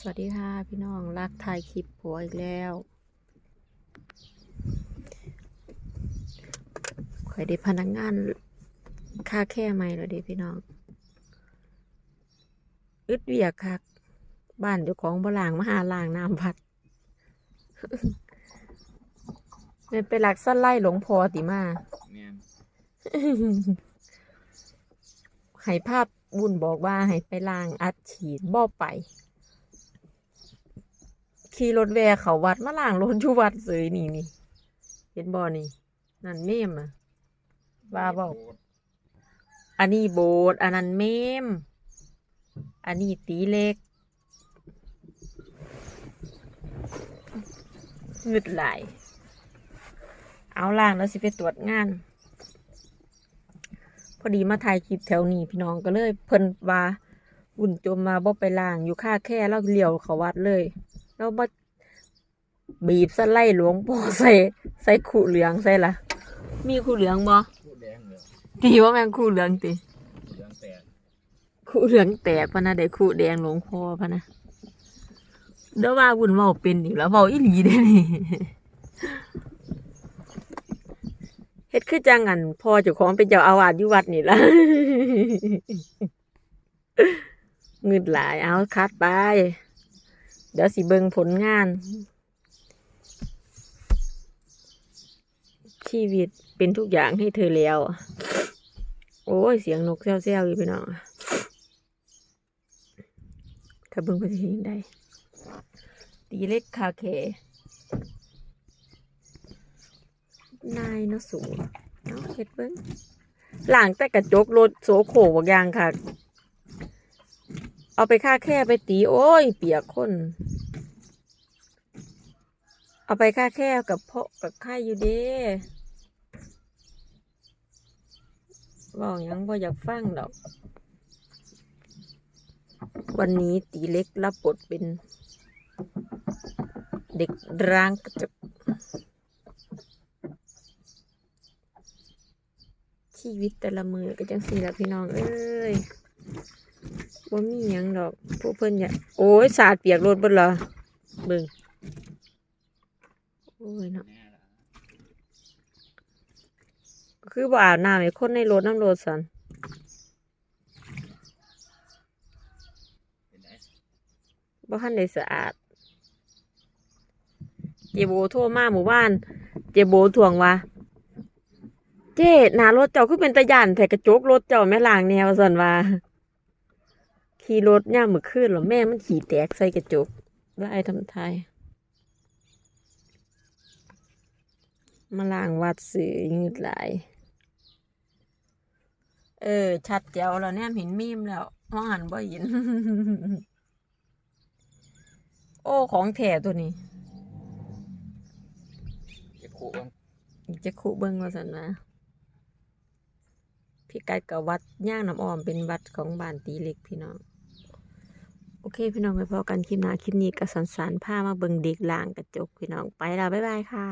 สวัสดีค่ะพี่น้องรักถ่ายคลิปผัวอีกแล้วคอยได้พนักงานค่าแค่ไม่แล้วเด้พี่น้อง อึดเวียกคักบ้านเจ้าของบ่ล่างมาหาล่างน้ำพัดเป็นไปหลักสั้นไล่หลวงพอติมาแม่นให้ภาพบุญบอกว่าให้ไปล้างอัดฉีดบ่ไป ขี่รถแวเขาวัดมาล้างรถอยู่วัดเสยนี่นี่เห็นบ่นี่ นั่นเมมอะว่าเว้าอันนี้โบสถ์อันนั้นเมม อันนี้ตีเล็กงึดไหลเอาล่างแล้วสิไปตรวจงาน พอดีมาถ่ายคลิปแถวนี้พี่น้องก็เลยเพิ่นว่าอุ่นจมมาบ่ไปล่างอยู่ค่าแค่แล้วเลี้ยวเขาวัดเลย แล้วมาบีบสไล่หลวงพ่อใส่ใส่ขู่เหลืองใส่ละมีขู่เหลืองบ่ผู้แดงเหรอตีว่าแม่งคู่เหลืองติเหลืองแตกคู่เหลืองแตกพะนะได้คู่แดงหลวงพ่อพะนะเดี๋ยวว่าวุ่นเมาเป็นอีกแล้วเมาอีหลีได้นี่เฮ็ดคือจังอันพ่อเจ้าของเป็นเจ้าอาวาสอยู่วัดนี่ละเงินหลายเอาคัดไป เดี๋ยวสิเบิงผลงาน ชีวิตเป็นทุกอย่างให้เธอแล้ว โอ้ย เสียงนกแซวๆอยู่พี่น้องถ้าเบิงไปจะเห็นได้ตีเล็กคาเคนายเนาะสูงเนาะเฮ็ดเบิงหลังแต่กระจกรถโสโขบางอย่างค่ะ เอาไปค่าแค่ไปตี โอ้ย เปียกคน เอาไปค่าแค่กับพ่อกับไข่อยู่เด้บอกยังบ่อยากฟังดอก วันนี้ตีเล็กรับบทเป็น เด็กร้างกระจกชีวิตแต่ละมือก็จังสี่ละพี่น้อง เอ้ย ว่ามีหยังดอกพวกเพิ่นอย่าโอ้ยสาดเปียกรถเบิดเหรอเบิ่งโอ้ยเนาะคือบ่อาบน้ำให้คนในรถน้ำรถสันเป็นบ่ทันได้สะอาด เจโบโทรมาหมู่บ้าน เจโบทวงว่าเจ้หน้ารถเจ้าคือเป็นตะยานแต่กระจกรถเจ้าแม่ล่างแนวสันว่า ขี่รถย่ามมื้อคืนหรอแม่มันขี่แตกใส่กระจกแล้วไอ้ทำทายมาล่างวัดสื่อยืดหลาย เออ ชัดแจ๋วแล้วเนี่ยเห็นมีมแล้วมองหันบ่เห็นโอ้ของแท้ตัวนี้จะขู่ว่าจะคุเบิ้งว่าสันนะ พี่กัดกับวัดย่างน้ำอ้อมเป็นวัดของบ้านตีเล็กพี่น้อง โอเค พี่น้องไปพอกันคลิปหน้าคลิปนี้ก็สันสานผ้ามาเบิ่งเด็กล่างกระจกพี่น้องไปแล้วบ๊ายบายค่ะ